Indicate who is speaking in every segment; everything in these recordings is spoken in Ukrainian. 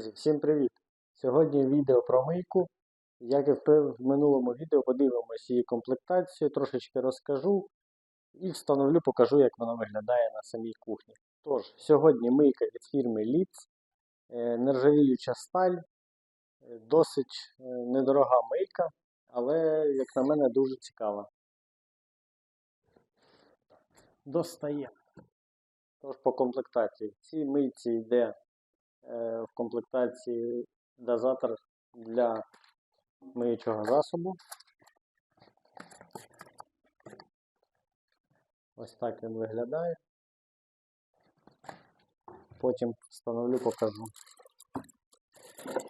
Speaker 1: Друзі, всім привіт! Сьогодні відео про мийку. Як і в минулому відео, подивимося її комплектацію, трошечки розкажу і встановлю, покажу, як вона виглядає на самій кухні. Тож, сьогодні мийка від фірми Litz, е, нержавіюча сталь, е, досить е, недорога мийка, але, як на мене, дуже цікава. Достає. Тож по комплектації. В цій мийці йде в комплектації дозатор для миючого засобу. Ось так він виглядає. Потім встановлю, покажу.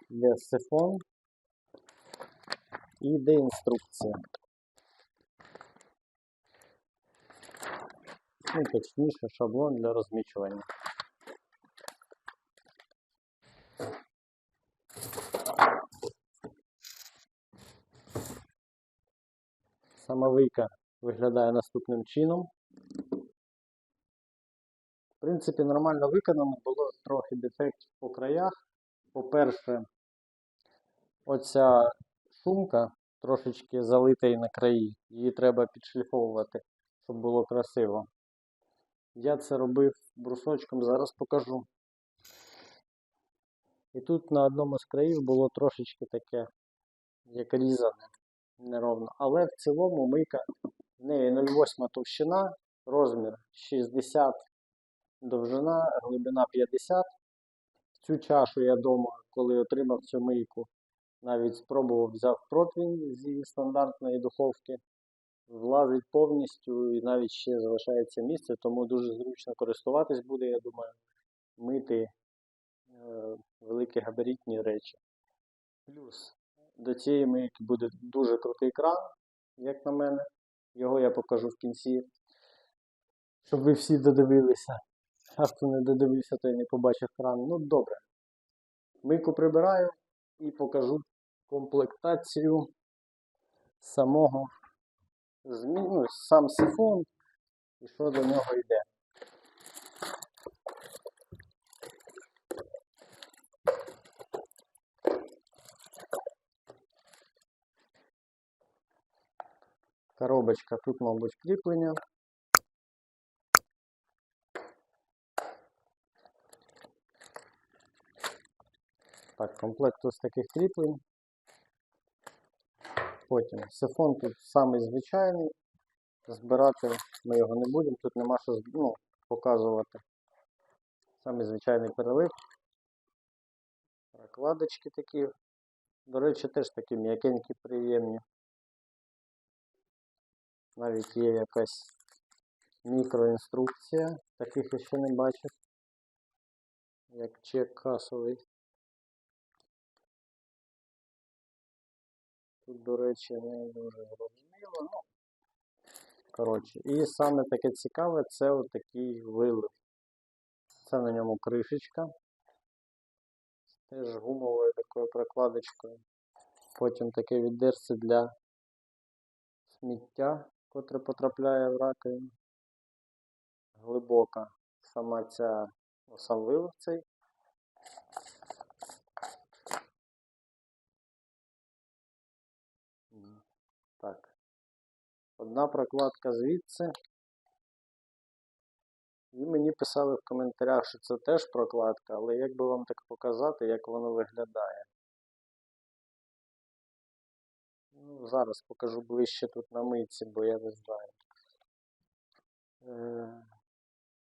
Speaker 1: Йде сифон і йде інструкція. Ну, точніше, шаблон для розмічування. Самовийка виглядає наступним чином. В принципі, нормально виконано, було трохи дефектів по краях. По-перше, оця шумка трошечки залита на краї. Її треба підшліфовувати, щоб було красиво. Я це робив брусочком, зараз покажу. І тут на одному з країв було трошечки таке, як різане, неровно. Але в цілому мийка в неї 0,8 товщина, розмір 60, довжина, глибина 50. Цю чашу я вдома, коли отримав цю мийку, навіть спробував взяв противень з її стандартної духовки. Влазить повністю і навіть ще залишається місце, тому дуже зручно користуватись буде, я думаю, мити е, великі габаритні речі. Плюс до цієї мийки буде дуже крутий кран, як на мене. Його я покажу в кінці, щоб ви всі додивилися. А хто не додивився, той не побачив кран. Ну добре. Мийку прибираю і покажу комплектацію самого змі... ну, сам сифон і що до нього йде. Коробочка, тут, мабуть, кріплення. Так, комплект ось таких кріплень. Потім сифон тут самий звичайний. Збирати ми його не будемо, тут нема що ну, показувати. Самий звичайний перелив. Прокладочки такі. До речі, теж такі м'якенькі, приємні. Навіть є якась мікроінструкція, таких я ще не бачив. Як чек касовий. Тут, до речі, не дуже зрозуміло. Ну, коротше. І саме таке цікаве це отакий вилив. Це на ньому кришечка. Теж гумовою такою прокладочкою. Потім таке відерце для сміття, котре потрапляє в раковину. Глибока сама ця сам вилив цей. Так. Одна прокладка звідси. І мені писали в коментарях, що це теж прокладка, але як би вам так показати, як воно виглядає. Зараз покажу ближче тут на митці, бо я не знаю. Е,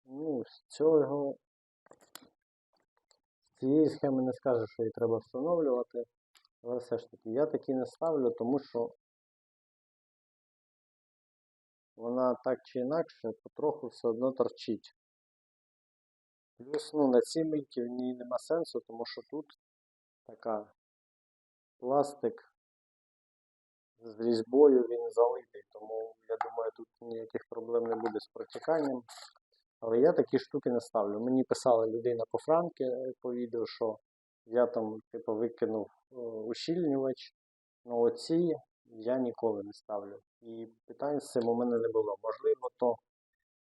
Speaker 1: ну, з цього з цієї схеми не скажу, що її треба встановлювати. Але все ж таки, я такі не ставлю, тому що вона так чи інакше потроху все одно торчить. Плюс ну, на цій мийці в ній нема сенсу, тому що тут така пластик з різьбою він залитий, тому я думаю, тут ніяких проблем не буде з протіканням. Але я такі штуки не ставлю. Мені писала людина по франки е, по відео, що я там типу, викинув е, ущільнювач. Ну оці я ніколи не ставлю. І питань з цим у мене не було. Можливо, то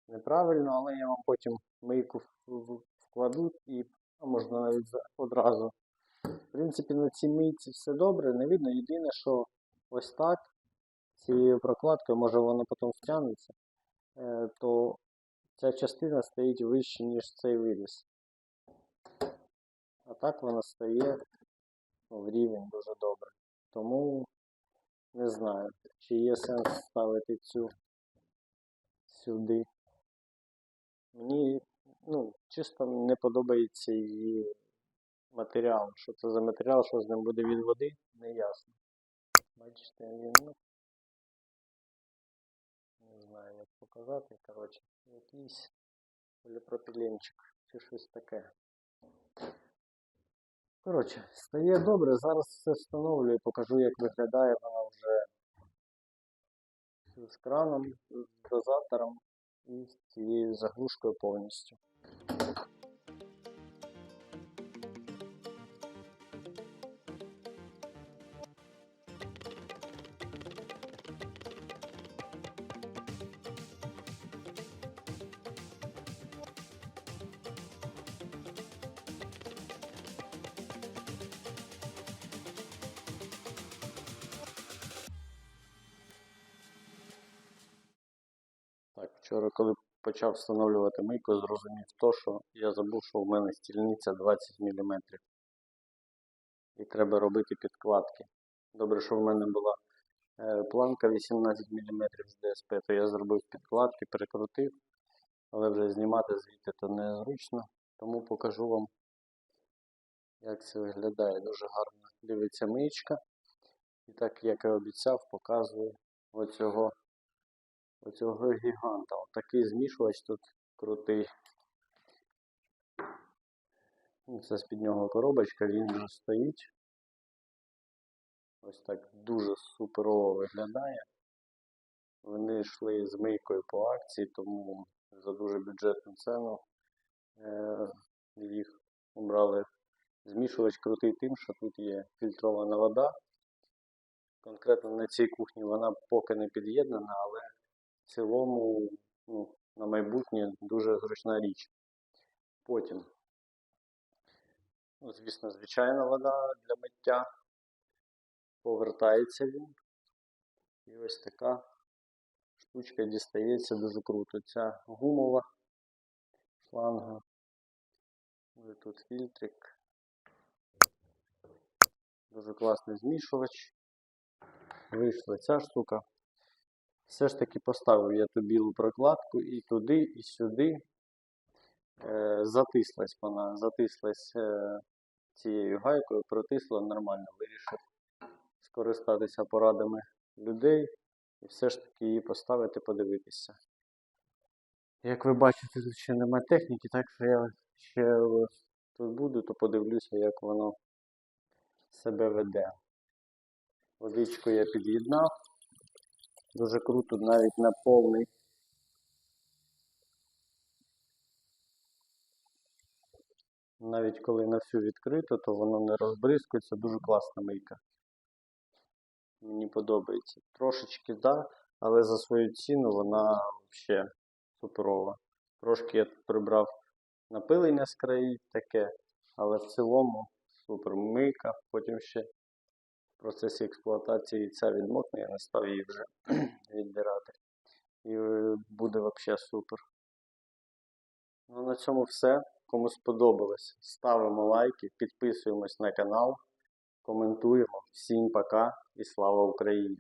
Speaker 1: неправильно, але я вам потім мийку в- в- вкладу і можна навіть одразу принципі, на цій мийці все добре, не видно. Єдине, що ось так, цією прокладкою, може воно потім втягнеться, е, то ця частина стоїть вище, ніж цей виріз. А так вона стає ну, в рівень дуже добре. Тому не знаю, чи є сенс ставити цю сюди. Мені ну, чисто не подобається її матеріал. Що це за матеріал, що з ним буде від води, не ясно. Бачите, він, не знаю, як показати, коротше, якийсь поліпропіленчик чи щось таке. Коротше, стає добре, зараз все встановлюю, покажу, як виглядає вона вже з краном, з дозатором і з цією заглушкою повністю. Вчора, коли почав встановлювати мийку, зрозумів то, що я забув, що в мене стільниця 20 мм. І треба робити підкладки. Добре, що в мене була е, планка 18 мм з ДСП, то я зробив підкладки, перекрутив, але вже знімати звідти то незручно, тому покажу вам, як це виглядає. Дуже гарно дивиться миючка. І так, як і обіцяв, показую оцього оцього гіганта. Отакий змішувач тут крутий. Ну, Це з-під нього коробочка, він вже стоїть. Ось так дуже суперово виглядає. Вони йшли з мийкою по акції, тому за дуже бюджетну ціну е, їх обрали. Змішувач крутий тим, що тут є фільтрована вода. Конкретно на цій кухні вона поки не під'єднана, але в цілому, ну, на майбутнє дуже зручна річ. Потім, ну, звісно, звичайна вода для миття. Повертається він. І ось така штучка дістається дуже круто. Ця гумова шланга. Ось тут фільтрик. Дуже класний змішувач. Вийшла ця штука все ж таки поставив я ту білу прокладку і туди, і сюди е, затислась вона, затислась е, цією гайкою, протисла нормально, вирішив скористатися порадами людей і все ж таки її поставити, подивитися. Як ви бачите, тут ще немає техніки, так що я ще тут буду, то подивлюся, як воно себе веде. Водичку я під'єднав. Дуже круто навіть на повний. Навіть коли на всю відкрито, то воно не розбризкується, дуже класна мийка. Мені подобається. Трошечки да, але за свою ціну вона взагалі суперова. Трошки я прибрав напилення з краї таке, але в цілому супер мийка. Потім ще процесі експлуатації ця відмотна, я не став її вже відбирати. І е, буде взагалі супер. Ну, на цьому все. Кому сподобалось, ставимо лайки, підписуємось на канал, коментуємо. Всім пока і слава Україні!